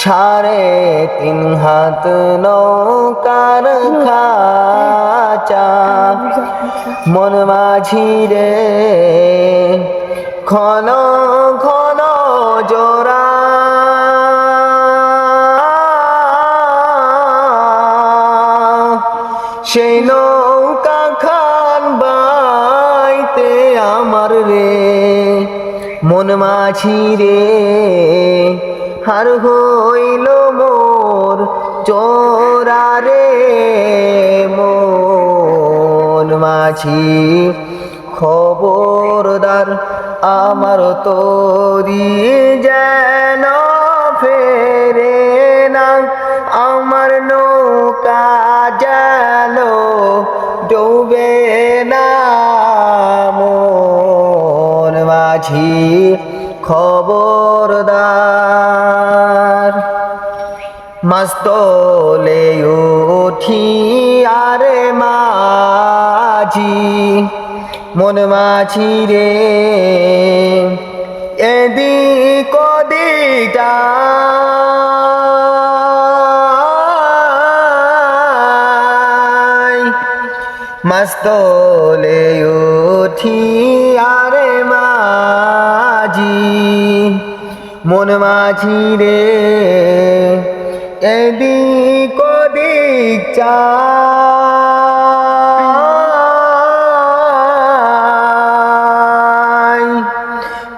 সাড়ে তিন হাত নৌকার খাচা মন মাঝি রে। ঘন ঘন জোড়া। সেই নৌকা খান বাইতে আমার রে। মন মাঝি রে। হার হইল মোর চোরা রে মন মাঝি। খবরদার আমার তোরি যেন ফেরে না, আমার নৌকা যেন ডুবে না। মন মাঝি, খবরদার মাস্তলে উঠি আরে মাঝি মন মাঝি রে। এদিক ওদিকটা মাস্তলে উঠি আরে মাঝি মন মাঝি রে। এদিক ওদিক চাই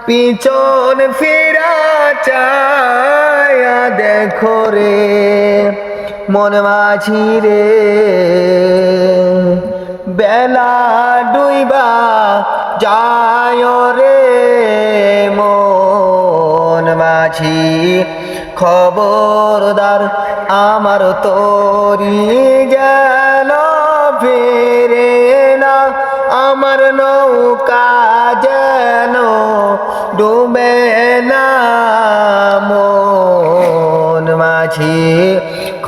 পিছন ফিরা চায়া দেখো রে। মন মাঝি রে। বেলা ডুইবা যায় রে মন। মাঝি খবরদার আমার তোরি গেল, ফেরে না আমার নৌকা যেন ডুবে না। মন মাঝি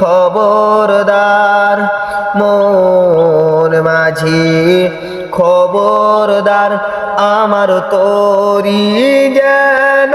খবরদার, মন মাঝি খবরদার আমার তোরি যেন